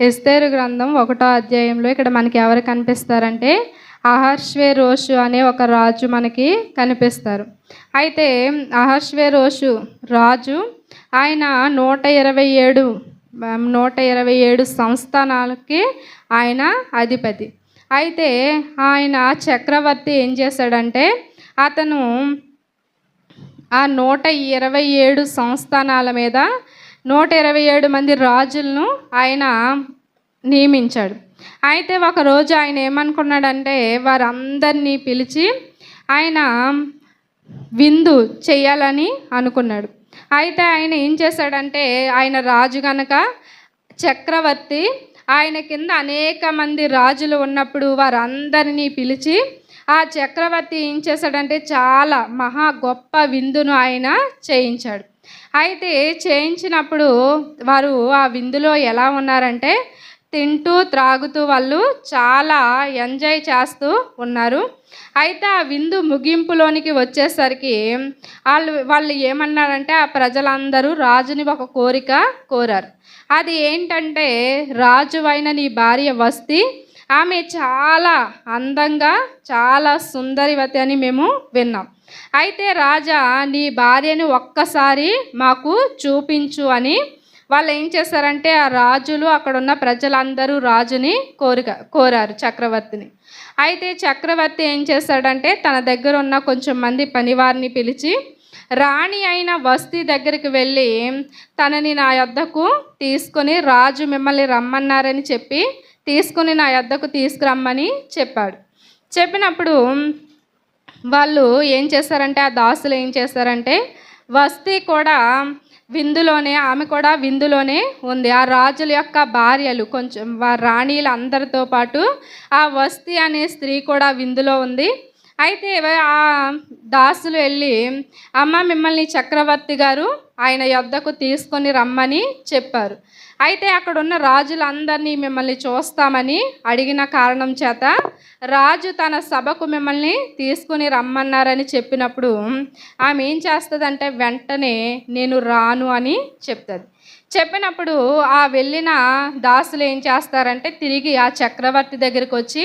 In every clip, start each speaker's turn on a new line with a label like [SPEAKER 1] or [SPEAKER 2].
[SPEAKER 1] ఎస్తేరు గ్రంథం ఒకటో అధ్యాయంలో ఇక్కడ మనకి ఎవరు కనిపిస్తారంటే అహర్ష్వే రోషు అనే ఒక రాజు మనకి కనిపిస్తారు. అయితే అహర్ష్వే రోషు రాజు ఆయన నూట ఇరవై ఏడు నూట ఇరవై ఏడు సంస్థానాలకి ఆయన అధిపతి. అయితే ఆయన చక్రవర్తి ఏం చేశాడంటే అతను ఆ నూట ఇరవై ఏడు సంస్థానాల మీద నూట ఇరవై ఏడు మంది రాజులను ఆయన నియమించాడు. అయితే ఒకరోజు ఆయన ఏమనుకున్నాడంటే వారందరినీ పిలిచి ఆయన విందు చేయాలని అనుకున్నాడు. అయితే ఆయన ఏం చేశాడంటే ఆయన రాజు గనక చక్రవర్తి ఆయన కింద అనేక మంది రాజులు ఉన్నప్పుడు వారందరినీ పిలిచి ఆ చక్రవర్తి ఏం చేశాడంటే చాలా మహా గొప్ప విందును ఆయన చేయించాడు. అయితే చేయించినప్పుడు వారు ఆ విందులో ఎలా ఉన్నారంటే తింటూ త్రాగుతూ వాళ్ళు చాలా ఎంజాయ్ చేస్తూ ఉన్నారు. అయితే ఆ విందు ముగింపులోనికి వచ్చేసరికి వాళ్ళు వాళ్ళు ఏమన్నారంటే ఆ ప్రజలందరూ రాజుని ఒక కోరిక కోరారు. అది ఏంటంటే రాజువైన నీ భార్య వస్తి ఆమె చాలా అందంగా చాలా సుందరివతి అని మేము విన్నాం. అయితే రాజా నీ భార్యని ఒక్కసారి మాకు చూపించు అని వాళ్ళు ఏం చేశారంటే ఆ రాజులు అక్కడ ఉన్న ప్రజలందరూ రాజుని కోరిక కోరారు చక్రవర్తిని. అయితే చక్రవర్తి ఏం చేశాడంటే తన దగ్గర ఉన్న కొంచెం మంది పనివారిని పిలిచి రాణి అయిన వస్తీ దగ్గరికి వెళ్ళి తనని నా యొద్దకు తీసుకొని రాజు మిమ్మల్ని రమ్మన్నారని చెప్పి తీసుకుని నా యొద్దకు తీసుకురమ్మని చెప్పాడు. చెప్పినప్పుడు వాళ్ళు ఏం చేస్తారంటే ఆ దాసులు ఏం చేస్తారంటే వస్తీ కూడా విందులోనే ఆమె కూడా విందులోనే ఉంది. ఆ రాజుల యొక్క భార్యలు కొంచెం వా- రాణీలు అందరితో పాటు ఆ వస్తీ అనే స్త్రీ కూడా విందులో ఉంది. అయితే ఆ దాసులు వెళ్ళి అమ్మ మిమ్మల్ని చక్రవర్తి గారు ఆయన యొద్దకు తీసుకొని రమ్మని చెప్పారు. అయితే అక్కడున్న రాజులందరినీ మిమ్మల్ని చూస్తామని అడిగిన కారణం చేత రాజు తన సభకు మిమ్మల్ని తీసుకుని రమ్మన్నారని చెప్పినప్పుడు ఆమె ఏం చేస్తుందంటే వెంటనే నేను రాను అని చెప్తుంది. చెప్పినప్పుడు ఆ వెళ్ళిన దాసులు ఏం చేస్తారంటే తిరిగి ఆ చక్రవర్తి దగ్గరికి వచ్చి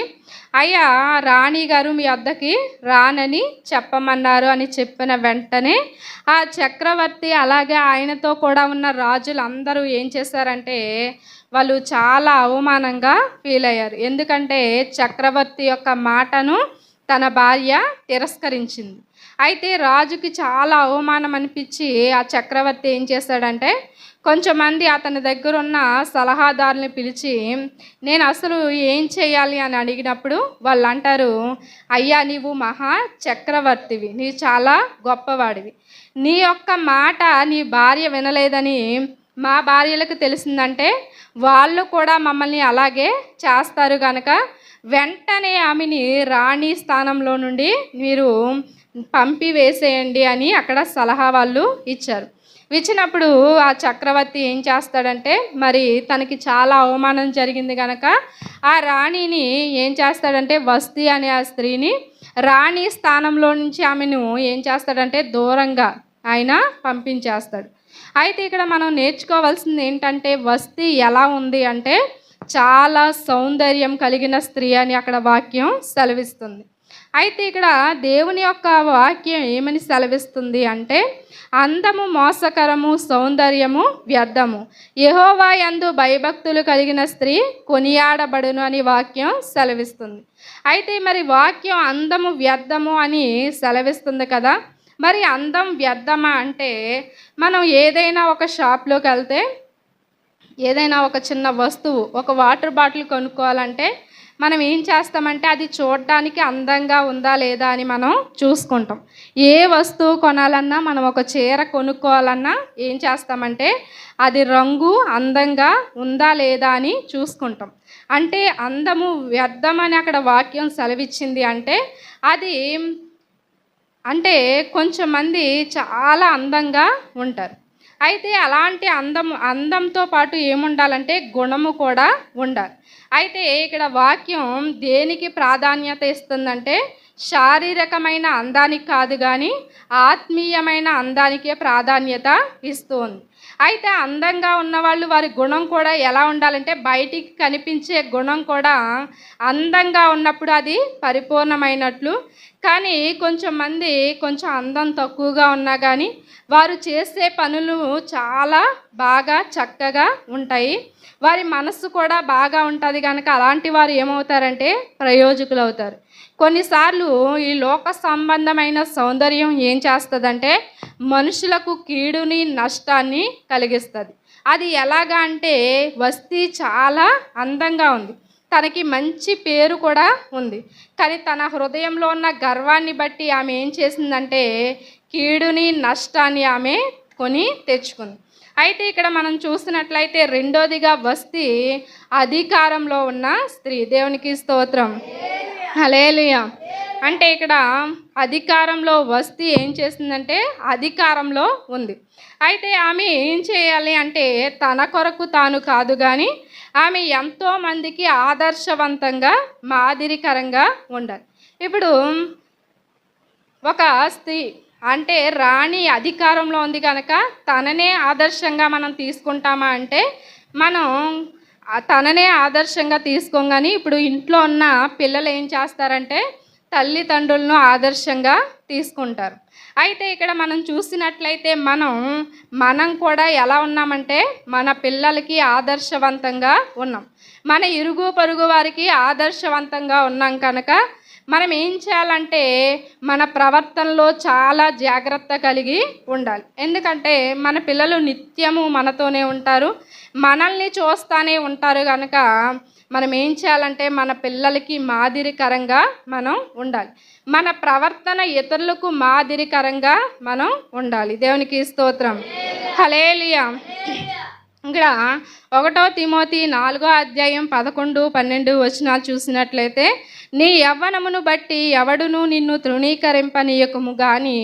[SPEAKER 1] అయ్యా రాణి గారు మీ వద్దకి రానని చెప్పమన్నారు అని చెప్పిన వెంటనే ఆ చక్రవర్తి అలాగే ఆయనతో కూడా ఉన్న రాజులు అందరూ ఏం చేశారంటే వాళ్ళు చాలా అవమానంగా ఫీల్ అయ్యారు. ఎందుకంటే చక్రవర్తి యొక్క మాటను తన భార్య తిరస్కరించింది. అయితే రాజుకి చాలా అవమానం అనిపించి ఆ చక్రవర్తి ఏం చేశాడంటే కొంచెమంది అతని దగ్గర ఉన్న సలహాదారుని పిలిచి నేను అసలు ఏం చేయాలి అని అడిగినప్పుడు వాళ్ళు అంటారు అయ్యా నీవు మహా చక్రవర్తివి నీవు చాలా గొప్పవాడివి. నీ యొక్క మాట నీ భార్య వినలేదని మా భార్యలకు తెలిసిందంటే వాళ్ళు కూడా మమ్మల్ని అలాగే చేస్తారు కనుక వెంటనే ఆమెని రాణి స్థానంలో నుండి మీరు పంపివేసేయండి అని అక్కడ సలహా వాళ్ళు ఇచ్చారు. ఇచ్చినప్పుడు ఆ చక్రవర్తి ఏం చేస్తాడంటే మరి తనకి చాలా అవమానం జరిగింది కనుక ఆ రాణిని ఏం చేస్తాడంటే వస్తీ అనే ఆ స్త్రీని రాణి స్థానంలో నుంచి ఆమెను ఏం చేస్తాడంటే దూరంగా ఆయన పంపించేస్తాడు. అయితే ఇక్కడ మనం నేర్చుకోవాల్సింది ఏంటంటే వస్తీ ఎలా ఉంది అంటే చాలా సౌందర్యం కలిగిన స్త్రీ అని అక్కడ వాక్యం సెలవిస్తుంది. అయితే ఇక్కడ దేవుని యొక్క వాక్యం ఏమని సెలవిస్తుంది అంటే అందము మోసకరము సౌందర్యము వ్యర్థము. యహోవా యందు భయభక్తులు కలిగిన స్త్రీ కొనియాడబడును అని వాక్యం సెలవిస్తుంది. అయితే మరి వాక్యం అందము వ్యర్థము అని సెలవిస్తుంది కదా. మరి అందం వ్యర్థమా అంటే మనం ఏదైనా ఒక షాప్లోకి వెళ్తే ఏదైనా ఒక చిన్న వస్తువు ఒక వాటర్ బాటిల్ కొనుక్కోవాలంటే మనం ఏం చేస్తామంటే అది చూడడానికి అందంగా ఉందా లేదా అని మనం చూసుకుంటాం. ఏ వస్తువు కొనాలన్నా మనం ఒక చీర కొనుక్కోవాలన్నా ఏం చేస్తామంటే అది రంగు అందంగా ఉందా లేదా అని చూసుకుంటాం. అంటే అందము వ్యర్థమని అక్కడ వాక్యం సెలవిచ్చింది అంటే అది అంటే కొంచెం మంది చాలా అందంగా ఉంటారు. అయితే అలాంటి అందం అందంతో పాటు ఏముండాలంటే గుణము కూడా ఉండాలి. అయితే ఇక్కడ వాక్యం దేనికి ప్రాధాన్యత ఇస్తుందంటే శారీరకమైన అందానికి కాదు కానీ ఆత్మీయమైన అందానికే ప్రాధాన్యత ఇస్తుంది. అయితే అందంగా ఉన్నవాళ్ళు వారి గుణం కూడా ఎలా ఉండాలంటే బయటికి కనిపించే గుణం కూడా అందంగా ఉన్నప్పుడు అది పరిపూర్ణమైనట్లు కానీ కొంచెం మంది కొంచెం అందం తక్కువగా ఉన్నా కానీ వారు చేసే పనులు చాలా బాగా చక్కగా ఉంటాయి. వారి మనస్సు కూడా బాగా ఉంటుంది కనుక అలాంటి వారు ఏమవుతారంటే ప్రయోజకులు అవుతారు కొన్నిసార్లు ఈ లోక సంబంధమైన సౌందర్యం ఏం చేస్తుందంటే మనుషులకు కీడుని నష్టాన్ని కలిగిస్తుంది. అది ఎలాగా అంటే వస్తీ చాలా అందంగా ఉంది. తనకి మంచి పేరు కూడా ఉంది. కానీ తన హృదయంలో ఉన్న గర్వాన్ని బట్టి ఆమె ఏం చేసిందంటే కీడుని నష్టాన్ని ఆమె కొని తెచ్చుకుంది. అయితే ఇక్కడ మనం చూసినట్లయితే రెండోదిగా వస్తి అధికారంలో ఉన్న స్త్రీ. దేవునికి స్తోత్రం. హలేలియా అంటే ఇక్కడ అధికారంలో వస్తి ఏం చేసిందంటే అధికారంలో ఉంది. అయితే ఆమె ఏం చేయాలి అంటే తన కొరకు తాను కాదు కానీ ఆమె ఎంతో మందికి ఆదర్శవంతంగా మాదిరికరంగా ఉండాలి. ఇప్పుడు ఒక స్త్రీ అంటే రాణి అధికారంలో ఉంది కనుక తననే ఆదర్శంగా మనం తీసుకుంటామా అంటే మనం తననే ఆదర్శంగా తీసుకోగానే ఇప్పుడు ఇంట్లో ఉన్న పిల్లలు ఏం చేస్తారంటే తల్లిదండ్రులను ఆదర్శంగా తీసుకుంటారు. అయితే ఇక్కడ మనం చూసినట్లయితే మనం మనం కూడా ఎలా ఉన్నామంటే మన పిల్లలకి ఆదర్శవంతంగా ఉన్నాం. మన ఇరుగు పొరుగు వారికి ఆదర్శవంతంగా ఉన్నాం కనుక మనం ఏం చేయాలంటే మన ప్రవర్తనలో చాలా జాగ్రత్త కలిగి ఉండాలి. ఎందుకంటే మన పిల్లలు నిత్యము మనతోనే ఉంటారు. మనల్ని చూస్తానే ఉంటారు కనుక మనం ఏం చేయాలంటే మన పిల్లలకి మాదిరికరంగా మనం ఉండాలి. మన ప్రవర్తన ఇతరులకు మాదిరికరంగా మనం ఉండాలి. దేవునికి స్తోత్రం. హలేలియా ఇక్కడ ఒకటో తిమోతి నాలుగో అధ్యాయం పదకొండు పన్నెండు వచనాలు చూసినట్లయితే నీ యవ్వనమును బట్టి ఎవడును నిన్ను తృణీకరింపనీయకము కానీ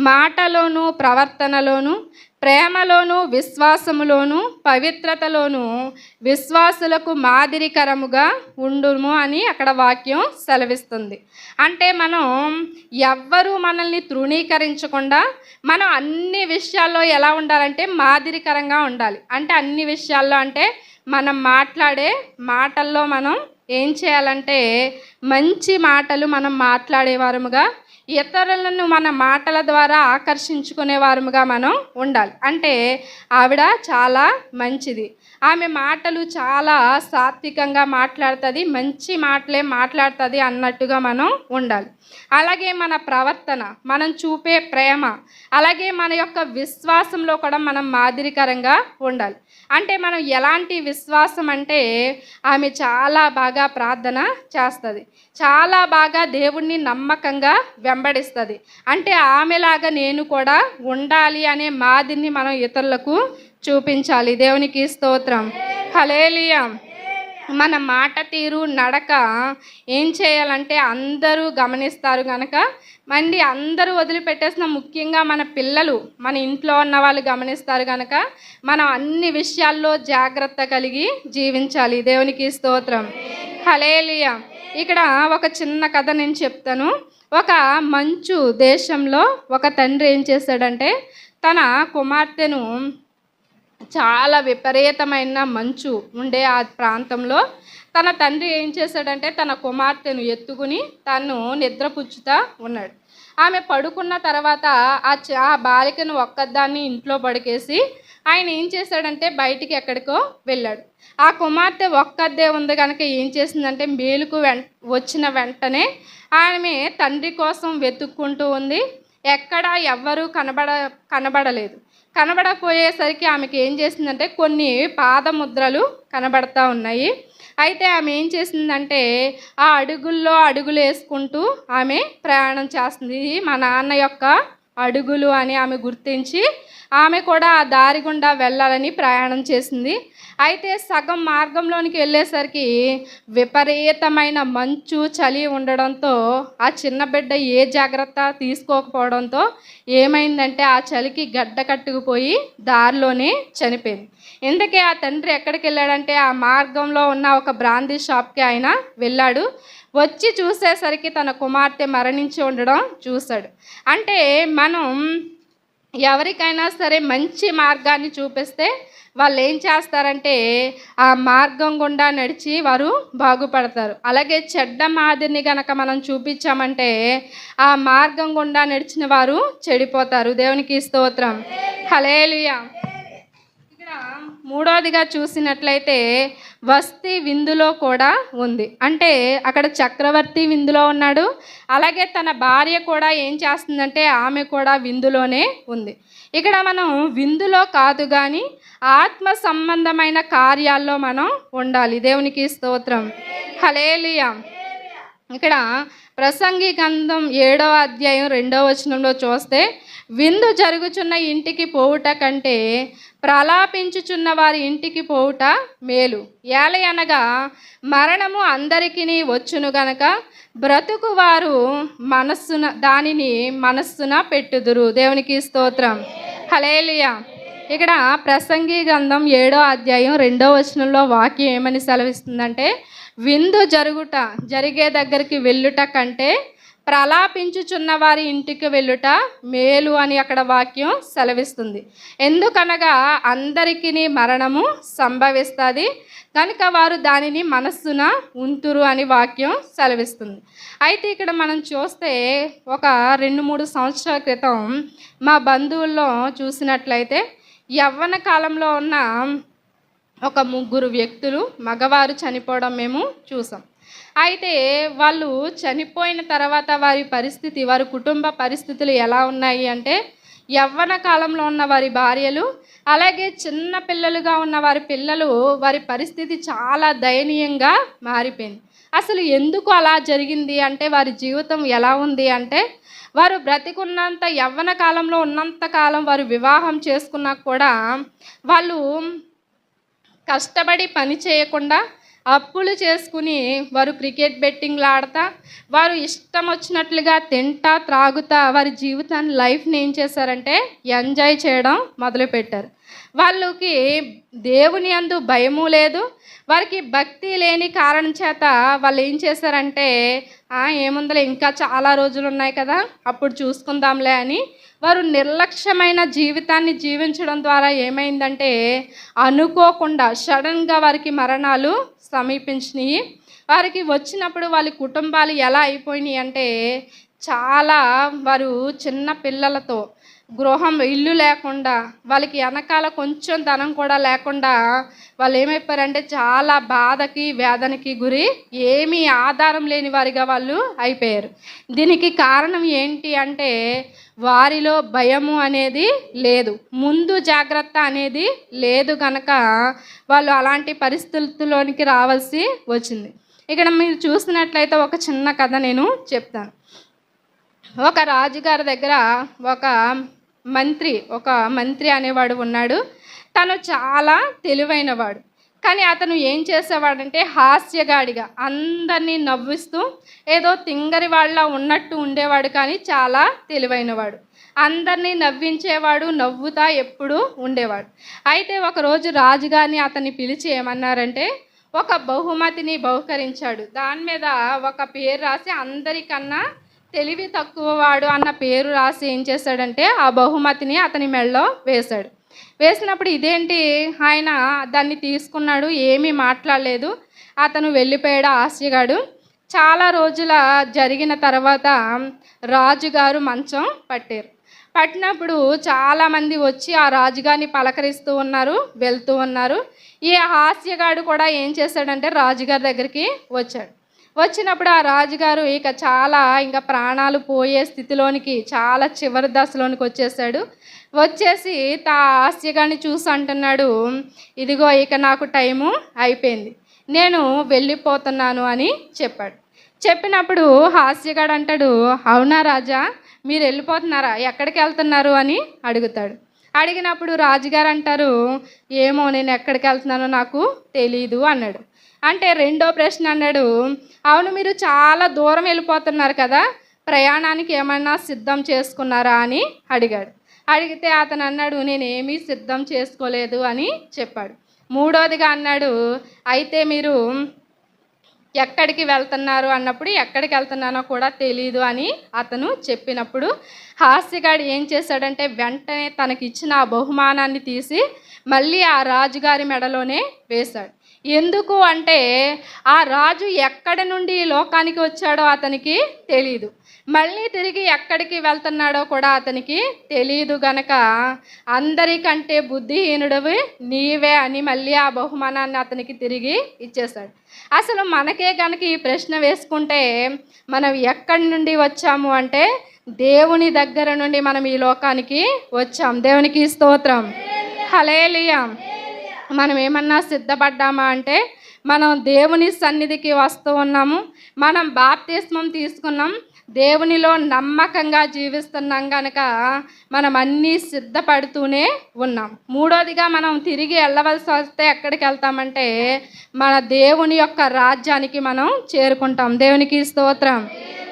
[SPEAKER 1] మాటలోను ప్రవర్తనలోను ప్రేమలోను విశ్వాసములోను పవిత్రతలోను విశ్వాసులకు మాదిరికరముగా ఉండుము అని అక్కడ వాక్యం సెలవిస్తుంది. అంటే మనం ఎవ్వరూ మనల్ని తృణీకరించకుండా మనం అన్ని విషయాల్లో ఎలా ఉండాలంటే మాదిరికరంగా ఉండాలి. అంటే అన్ని విషయాల్లో అంటే మనం మాట్లాడే మాటల్లో మనం ఏం చేయాలంటే మంచి మాటలు మనం మాట్లాడేవారముగా ఇతరులను మన మాటల ద్వారా ఆకర్షించుకునే వారముగా మనం ఉండాలి. అంటే ఆవిడ చాలా మంచిది. ఆమె మాటలు చాలా సాత్వికంగా మాట్లాడుతుంది మంచి మాటలే మాట్లాడుతుంది అన్నట్టుగా మనం ఉండాలి. అలాగే మన ప్రవర్తన మనం చూపే ప్రేమ అలాగే మన యొక్క విశ్వాసంలో కూడా మనం మాదిరికరంగా ఉండాలి. అంటే మనం ఎలాంటి విశ్వాసం అంటే ఆమె చాలా బాగా ప్రార్థన చేస్తుంది. చాలా బాగా దేవుణ్ణి నమ్మకంగా వెంబడిస్తుంది. అంటే ఆమెలాగా నేను కూడా ఉండాలి అనే మాదిరిని మనం ఇతరులకు చూపించాలి. దేవునికి స్తోత్రం. హలేలియా మన మాట తీరు నడక ఏం చేయాలంటే అందరూ గమనిస్తారు కనుక మండి అందరూ వదిలిపెట్టేసిన ముఖ్యంగా మన పిల్లలు మన ఇంట్లో ఉన్న వాళ్ళు గమనిస్తారు కనుక మనం అన్ని విషయాల్లో జాగ్రత్త కలిగి జీవించాలి. దేవునికి స్తోత్రం. హలేలియా ఇక్కడ ఒక చిన్న కథ నేను చెప్తాను. ఒక మంచు దేశంలో ఒక తండ్రి ఏం చేశాడంటే తన కుమార్తెను చాలా విపరీతమైన మంచు ఉండే ఆ ప్రాంతంలో తన తండ్రి ఏం చేశాడంటే తన కుమార్తెను ఎత్తుకుని తను నిద్రపుచ్చుతా ఉన్నాడు. ఆమె పడుకున్న తర్వాత ఆ చ- ఆ బాలికను ఒక్కదాన్ని ఇంట్లో పడికేసి ఆయన ఏం చేశాడంటే బయటికి ఎక్కడికో వెళ్ళాడు. ఆ కుమార్తె ఒక్కదే ఉంది కనుక ఏం చేసిందంటే మేలుకు వెం వచ్చిన వెంటనే ఆమె తండ్రి కోసం వెతుక్కుంటూ ఉంది. ఎక్కడ ఎవ్వరూ కనబడ కనబడలేదు. కనబడపోయేసరికి ఆమెకి ఏం చేసిందంటే కొన్ని పాదముద్రలు కనబడతా ఉన్నాయి. అయితే ఆమె ఏం చేసిందంటే ఆ అడుగుల్లో అడుగులు వేసుకుంటూ ఆమె ప్రయాణం చేస్తుంది. మా నాన్న యొక్క అడుగులు అని ఆమె గుర్తించి ఆమె కూడా ఆ దారి గుండా వెళ్ళాలని ప్రయాణం చేసింది. అయితే సగం మార్గంలోనికి వెళ్ళేసరికి విపరీతమైన మంచు చలి ఉండడంతో ఆ చిన్న బిడ్డ ఏ జాగ్రత్త తీసుకోకపోవడంతో ఏమైందంటే ఆ చలికి గడ్డ కట్టుకుపోయి దారిలోనే చనిపోయింది. ఇంతకే ఆ తండ్రి ఎక్కడికి వెళ్ళాడంటే ఆ మార్గంలో ఉన్న ఒక బ్రాందీ షాప్కి ఆయన వెళ్ళాడు. వచ్చి చూసేసరికి తన కుమార్తె మరణించి ఉండడం చూశాడు. అంటే మనం ఎవరికైనా సరే మంచి మార్గాన్ని చూపిస్తే వాళ్ళు ఏం చేస్తారంటే ఆ మార్గం గుండా నడిచి వారు బాగుపడతారు. అలాగే చెడ్డ మాదిరిని గనక మనం చూపించామంటే ఆ మార్గం గుండా నడిచిన వారు చెడిపోతారు. దేవునికి స్తోత్రం. హలేలుయా మూడోదిగా చూసినట్లయితే వస్తి విందులో కూడా ఉంది. అంటే అక్కడ చక్రవర్తి విందులో ఉన్నాడు. అలాగే తన భార్య కూడా ఏం చేస్తుందంటే ఆమె కూడా విందులోనే ఉంది. ఇక్కడ మనం విందులో కాదు కానీ ఆత్మ సంబంధమైన కార్యాల్లో మనం ఉండాలి. దేవునికి స్తోత్రం. హలేలుయా ఇక్కడ ప్రసంగి గంధం ఏడవ అధ్యాయం రెండవ వచనంలో చూస్తే విందు జరుగుచున్న ఇంటికి పోవుట కంటే ప్రలాపించుచున్న వారి ఇంటికి పోవుట మేలు. ఏలై అనగా మరణము అందరికీ వచ్చును గనక బ్రతుకు వారు మనస్సున దానిని మనస్సున పెట్టుదురు. దేవునికి స్తోత్రం. హలేలియా ఇక్కడ ప్రసంగి గ్రంథం ఏడో అధ్యాయం రెండో వచనంలో వాక్యం ఏమని సెలవిస్తుందంటే విందు జరుగుట జరిగే దగ్గరికి వెళ్ళుట కంటే ప్రలాపించుచున్న వారి ఇంటికి వెళ్ళుట మేలు అని అక్కడ వాక్యం సెలవిస్తుంది. ఎందుకనగా అందరికీ మరణము సంభవిస్తుంది కనుక వారు దానిని మనస్సున ఉంతురు అని వాక్యం సెలవిస్తుంది. అయితే ఇక్కడ మనం చూస్తే ఒక రెండు మూడు సంవత్సరాల క్రితం మా బంధువుల్లో చూసినట్లయితే యవ్వన కాలంలో ఉన్న ఒక ముగ్గురు వ్యక్తులు మగవారు చనిపోవడం మేము చూసాం. అయితే వాళ్ళు చనిపోయిన తర్వాత వారి పరిస్థితి వారి కుటుంబ పరిస్థితులు ఎలా ఉన్నాయి అంటే యవ్వన కాలంలో ఉన్న వారి భార్యలు అలాగే చిన్న పిల్లలుగా ఉన్న వారి పిల్లలు వారి పరిస్థితి చాలా దయనీయంగా మారిపోయింది. అసలు ఎందుకు అలా జరిగింది అంటే వారి జీవితం ఎలా ఉంది అంటే వారు బ్రతికున్నంత యవ్వన కాలంలో ఉన్నంత కాలం వారు వివాహం చేసుకున్నా కూడా వాళ్ళు కష్టపడి పని చేయకుండా అప్పులు చేసుకుని వారు క్రికెట్ బెట్టింగ్లు ఆడతా వారు ఇష్టం వచ్చినట్లుగా తింటా త్రాగుతా వారి జీవితాన్ని లైఫ్ని ఏం చేశారంటే ఎంజాయ్ చేయడం మొదలుపెట్టారు. వాళ్ళకి దేవుని అందు భయము లేదు. వారికి భక్తి లేని కారణం చేత వాళ్ళు ఏం చేశారంటే ఏముందలే ఇంకా చాలా రోజులు ఉన్నాయి కదా అప్పుడు చూసుకుందాంలే అని వారు నిర్లక్ష్యమైన జీవితాన్ని జీవించడం ద్వారా ఏమైందంటే అనుకోకుండా సడన్గా వారికి మరణాలు సమీపించినాయి. వారికి వచ్చినప్పుడు వాళ్ళ కుటుంబాలు ఎలా అయిపోయినాయి అంటే చాలా వారు చిన్న పిల్లలతో గృహం ఇల్లు లేకుండా వాళ్ళకి వెనకాల కొంచెం ధనం కూడా లేకుండా వాళ్ళు ఏమైపోయారంటే చాలా బాధకి వేదనకి గురి ఏమీ ఆధారం లేని వారిగా వాళ్ళు అయిపోయారు. దీనికి కారణం ఏంటి అంటే వారిలో భయము అనేది లేదు. ముందు జాగ్రత్త అనేది లేదు కనుక వాళ్ళు అలాంటి పరిస్థితుల్లోనికి రావాల్సి వచ్చింది. ఇక్కడ మీరు చూసినట్లయితే ఒక చిన్న కథ నేను చెప్తాను. ఒక రాజుగారి దగ్గర ఒక మంత్రి ఒక మంత్రి అనేవాడు ఉన్నాడు. తను చాలా తెలివైనవాడు. కానీ అతను ఏం చేసేవాడంటే హాస్యగాడిగా అందరినీ నవ్విస్తూ ఏదో తింగరి వాళ్ళ ఉన్నట్టు ఉండేవాడు కానీ చాలా తెలివైనవాడు. అందరినీ నవ్వించేవాడు నవ్వుతా ఎప్పుడూ ఉండేవాడు. అయితే ఒకరోజు రాజుగారిని అతన్ని పిలిచి ఏమన్నారంటే ఒక బహుమతిని బహుకరించాడు. దాని మీద ఒక పేరు రాసి అందరికన్నా తెలివి తక్కువ వాడు అన్న పేరు రాసి ఏం చేశాడంటే ఆ బహుమతిని అతని మెడలో వేశాడు. వేసినప్పుడు ఇదేంటి? ఆయన దాన్ని తీసుకున్నాడు ఏమీ మాట్లాడలేదు. అతను వెళ్ళిపోయాడు ఆశగాడు చాలా రోజుల జరిగిన తర్వాత రాజుగారు మంచం పట్టారు. పట్టినప్పుడు చాలామంది వచ్చి ఆ రాజుగారిని పలకరిస్తూ ఉన్నారు వెళ్తూ ఉన్నారు. ఈ హాస్యగాడు కూడా ఏం చేశాడంటే రాజుగారి దగ్గరికి వచ్చాడు. వచ్చినప్పుడు ఆ రాజుగారు ఇక చాలా ఇంకా ప్రాణాలు పోయే స్థితిలోనికి చాలా చివరి దశలోనికి వచ్చేసాడు. వచ్చేసి తా ఆస్యగాన్ని చూసి అంటున్నాడు ఇదిగో ఇక నాకు టైము అయిపోయింది. నేను వెళ్ళిపోతున్నాను అని చెప్పాడు. చెప్పినప్పుడు హాస్యగాడు అంటాడు అవునా రాజా మీరు వెళ్ళిపోతున్నారా? ఎక్కడికి వెళ్తున్నారు? అని అడుగుతాడు. అడిగినప్పుడు రాజుగారు అంటారు ఏమో నేను ఎక్కడికి వెళ్తున్నానో నాకు తెలీదు అన్నాడు. అంటే రెండో ప్రశ్న అన్నాడు అవును మీరు చాలా దూరం వెళ్ళిపోతున్నారు కదా ప్రయాణానికి ఏమన్నా సిద్ధం చేసుకున్నారా? అని అడిగాడు. అడిగితే అతను అన్నాడు నేనేమీ సిద్ధం చేసుకోలేదు అని చెప్పాడు. మూడోదిగా అన్నాడు అయితే మీరు ఎక్కడికి వెళ్తున్నారు అన్నప్పుడు ఎక్కడికి వెళ్తున్నానో కూడా తెలియదు అని అతను చెప్పినప్పుడు హాస్యగాడు ఏం చేశాడంటే వెంటనే తనకి ఇచ్చిన ఆ బహుమానాన్ని తీసి మళ్ళీ ఆ రాజుగారి మెడలోనే వేశాడు. ఎందుకు అంటే ఆ రాజు ఎక్కడి నుండి ఈ లోకానికి వచ్చాడో అతనికి తెలియదు మళ్ళీ తిరిగి ఎక్కడికి వెళ్తున్నాడో కూడా అతనికి తెలియదు గనక అందరికంటే బుద్ధిహీనుడవి నీవే అని మళ్ళీ ఆ బహుమానాన్ని అతనికి తిరిగి ఇచ్చేశాడు. అసలు మనకే గనక ఈ ప్రశ్న వేసుకుంటే మనం ఎక్కడి నుండి వచ్చాము అంటే దేవుని దగ్గర నుండి మనం ఈ లోకానికి వచ్చాం. దేవునికి స్తోత్రం. హలేలియా మనం ఏమన్నా సిద్ధపడ్డామా అంటే మనం దేవుని సన్నిధికి వస్తూ ఉన్నాము. మనం బాప్తిస్మం తీసుకున్నాం. దేవునిలో నమ్మకంగా జీవిస్తున్నాం కనుక మనం అన్నీ సిద్ధపడుతూనే ఉన్నాం. మూడోదిగా మనం తిరిగి వెళ్ళవలసి వస్తే ఎక్కడికి వెళ్తామంటే మన దేవుని యొక్క రాజ్యానికి మనం చేరుకుంటాం. దేవునికి స్తోత్రం.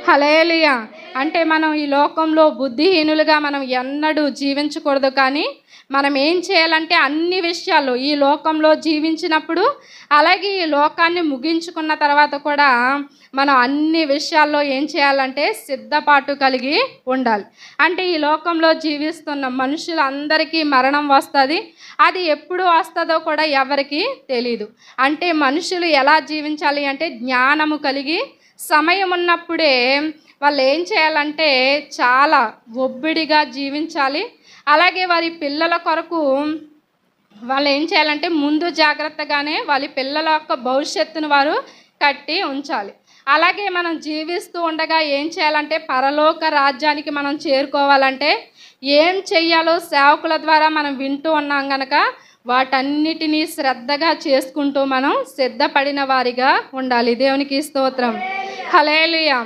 [SPEAKER 1] హలేలియా అంటే మనం ఈ లోకంలో బుద్ధిహీనులుగా మనం ఎన్నడూ జీవించకూడదు కానీ మనం ఏం చేయాలంటే అన్ని విషయాల్లో ఈ లోకంలో జీవించినప్పుడు అలాగే ఈ లోకాన్ని ముగించుకున్న తర్వాత కూడా మనం అన్ని విషయాల్లో ఏం చేయాలంటే సిద్ధపాటు కలిగి ఉండాలి. అంటే ఈ లోకంలో జీవిస్తున్న మనుషులందరికీ మరణం వస్తుంది. అది ఎప్పుడు వస్తుందో కూడా ఎవరికి తెలియదు అంటే మనుషులు ఎలా జీవించాలి అంటే జ్ఞానము కలిగి సమయం ఉన్నప్పుడే వాళ్ళు ఏం చేయాలంటే చాలా ఒబ్బిడిగా జీవించాలి. అలాగే వారి పిల్లల కొరకు వాళ్ళు ఏం చేయాలంటే ముందు జాగ్రత్తగానే వాళ్ళ పిల్లల యొక్క భవిష్యత్తును వారు కట్టి ఉంచాలి. అలాగే మనం జీవిస్తూ ఉండగా ఏం చేయాలంటే పరలోక రాజ్యానికి మనం చేరుకోవాలంటే ఏం చెయ్యాలో సేవకుల ద్వారా మనం వింటూ ఉన్నాం గనక వాటన్నిటినీ శ్రద్ధగా చేసుకుంటూ మనం సిద్ధపడిన వారిగా ఉండాలి. దేవునికి స్తోత్రం. హలేలుయా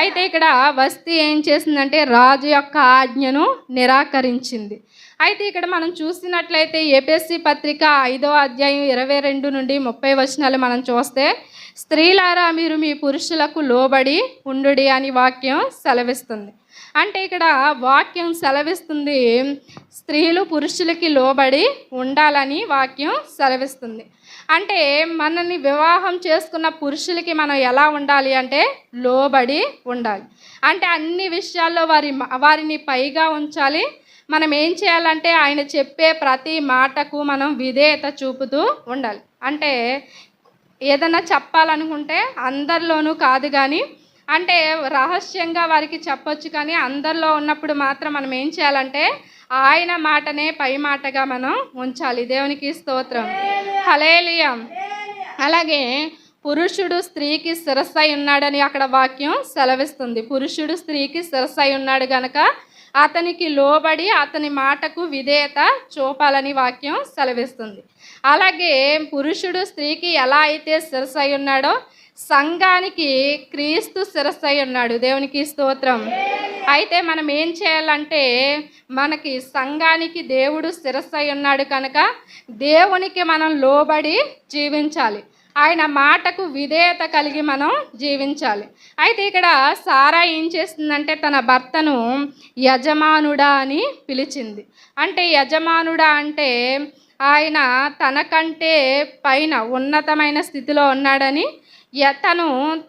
[SPEAKER 1] అయితే ఇక్కడ వస్తి ఏం చేసిందంటే రాజు యొక్క ఆజ్ఞను నిరాకరించింది. అయితే ఇక్కడ మనం చూసినట్లయితే ఏపీఎస్సి పత్రిక ఐదో అధ్యాయం ఇరవై రెండు నుండి ముప్పై వచనాలు మనం చూస్తే స్త్రీలారా మీరు మీ పురుషులకు లోబడి ఉండుడి అని వాక్యం సెలవిస్తుంది. అంటే ఇక్కడ వాక్యం సెలవిస్తుంది స్త్రీలు పురుషులకి లోబడి ఉండాలని వాక్యం సెలవిస్తుంది. అంటే మనల్ని వివాహం చేసుకున్న పురుషులకి మనం ఎలా ఉండాలి అంటే లోబడి ఉండాలి. అంటే అన్ని విషయాల్లో వారి వారిని పైగా ఉంచాలి. మనం ఏం చేయాలంటే ఆయన చెప్పే ప్రతి మాటకు మనం విధేయత చూపుతూ ఉండాలి. అంటే ఏదైనా చెప్పాలనుకుంటే అందరిలోనూ కాదు కానీ అంటే రహస్యంగా వారికి చెప్పొచ్చు కానీ అందరిలో ఉన్నప్పుడు మాత్రం మనం ఏం చేయాలంటే ఆయన మాటనే పై మాటగా మనం ఉంచాలి. దేవునికి స్తోత్రం. హలేలియం అలాగే పురుషుడు స్త్రీకి శిరస్సై ఉన్నాడని అక్కడ వాక్యం సెలవిస్తుంది. పురుషుడు స్త్రీకి శిరస్సై ఉన్నాడు గనక అతనికి లోబడి అతని మాటకు విధేయత చూపాలని వాక్యం సెలవిస్తుంది. అలాగే పురుషుడు స్త్రీకి ఎలా అయితే శిరస్సై ఉన్నాడో సంఘానికి క్రీస్తు శిరస్సై ఉన్నాడు. దేవునికి స్తోత్రం. అయితే మనం ఏం చేయాలంటే మనకి సంఘానికి దేవుడు శిరస్సై ఉన్నాడు కనుక దేవునికి మనం లోబడి జీవించాలి. ఆయన మాటకు విధేయత కలిగి మనం జీవించాలి. అయితే ఇక్కడ సారా ఏం చేస్తుందంటే తన భర్తను యజమానుడా అని పిలిచింది. అంటే యజమానుడా అంటే ఆయన తనకంటే పైన ఉన్నతమైన స్థితిలో ఉన్నాడని తను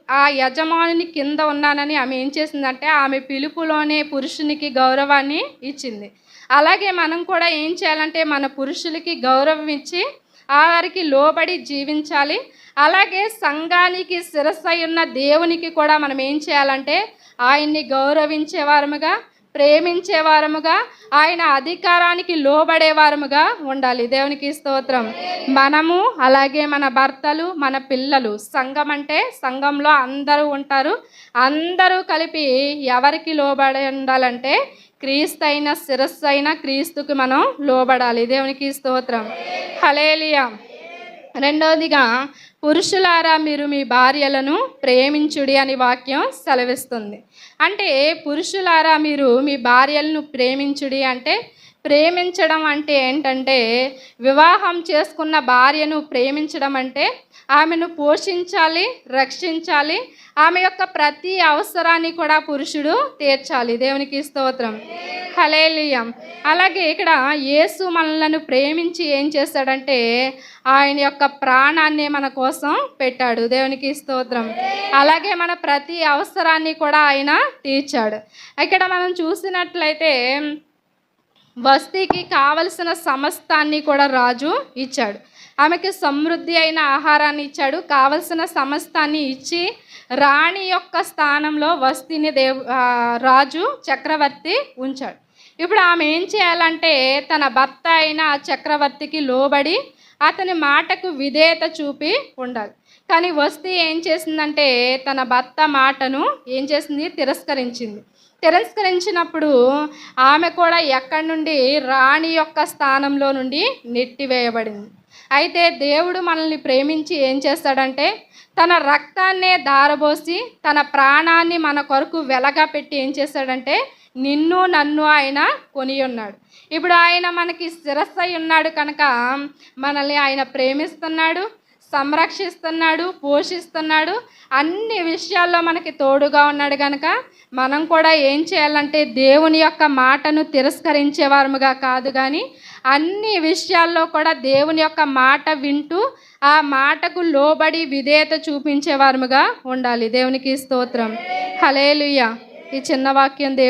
[SPEAKER 1] ఆ యజమానిని కింద ఉన్నానని ఆమె ఏం చేసిందంటే ఆమె పిలుపులోనే పురుషునికి గౌరవాన్ని ఇచ్చింది. అలాగే మనం కూడా ఏం చేయాలంటే మన పురుషులకి గౌరవం ఇచ్చి ఆ వారికి లోబడి జీవించాలి. అలాగే సంఘానికి శిరస్సు ఉన్న దేవునికి కూడా మనం ఏం చేయాలంటే ఆయన్ని గౌరవించే వారముగా ప్రేమించే వారముగా ఆయన అధికారానికి లోబడే వారముగా ఉండాలి. దేవునికి స్తోత్రం. మనము అలాగే మన భర్తలు మన పిల్లలు సంఘం అంటే సంఘంలో అందరూ ఉంటారు. అందరూ కలిపి ఎవరికి లోబడి ఉండాలంటే క్రీస్తు అయిన శిరస్సు అయిన క్రీస్తుకి మనం లోబడాలి. దేవునికి స్తోత్రం. హలేలియా రెండవదిగా పురుషులారా మీరు మీ భార్యలను ప్రేమించుడి అని వాక్యం సెలవిస్తుంది. అంటే పురుషులారా మీరు మీ భార్యలను ప్రేమించుడి అంటే ప్రేమించడం అంటే ఏంటంటే వివాహం చేసుకున్న భార్యను ప్రేమించడం అంటే ఆమెను పోషించాలి రక్షించాలి ఆమె యొక్క ప్రతి అవసరాన్ని కూడా పురుషుడు తీర్చాలి. దేవునికి స్తోత్రం. హలేలియం అలాగే ఇక్కడ యేసు మనలను ప్రేమించి ఏం చేస్తాడంటే ఆయన యొక్క ప్రాణాన్ని మన కోసం పెట్టాడు. దేవునికి స్తోత్రం. అలాగే మన ప్రతి అవసరాన్ని కూడా ఆయన తీర్చాడు. ఇక్కడ మనం చూసినట్లయితే వస్తీకి కావలసిన సమస్తాన్ని కూడా రాజు ఇచ్చాడు. ఆమెకి సమృద్ధి అయిన ఆహారాన్ని ఇచ్చాడు. కావలసిన సమస్తాన్ని ఇచ్చి రాణి యొక్క స్థానంలో వస్తీని దేవ్ రాజు చక్రవర్తి ఉంచాడు. ఇప్పుడు ఆమె ఏం చేయాలంటే తన భర్త అయిన చక్రవర్తికి లోబడి అతని మాటకు విధేయత చూపి ఉండాలి. కానీ వస్తీ ఏం చేసిందంటే తన భర్త మాటను ఏం చేసింది? తిరస్కరించింది. తిరస్కరించినప్పుడు ఆమె కూడా ఎక్కడి నుండి రాణి యొక్క స్థానంలో నుండి నెట్టివేయబడింది. అయితే దేవుడు మనల్ని ప్రేమించి ఏం చేస్తాడంటే తన రక్తాన్నే దారబోసి తన ప్రాణాన్ని మన కొరకు వెలగా పెట్టి ఏం చేస్తాడంటే నిన్ను నన్ను ఆయన కొని ఉన్నాడు. ఇప్పుడు ఆయన మనకి శిరస్సు ఉన్నాడు కనుక మనల్ని ఆయన ప్రేమిస్తున్నాడు. సంరక్షిస్తున్నాడు పోషిస్తున్నాడు. అన్ని విషయాల్లో మనకి తోడుగా ఉన్నాడు కనుక మనం కూడా ఏం చేయాలంటే దేవుని యొక్క మాటను తిరస్కరించేవారముగా కాదు కానీ అన్ని విషయాల్లో కూడా దేవుని యొక్క మాట వింటూ ఆ మాటకు లోబడి విధేయత చూపించేవారముగా ఉండాలి. దేవునికి స్తోత్రం. హలేలుయ ఈ చిన్న వాక్యం దేవుడు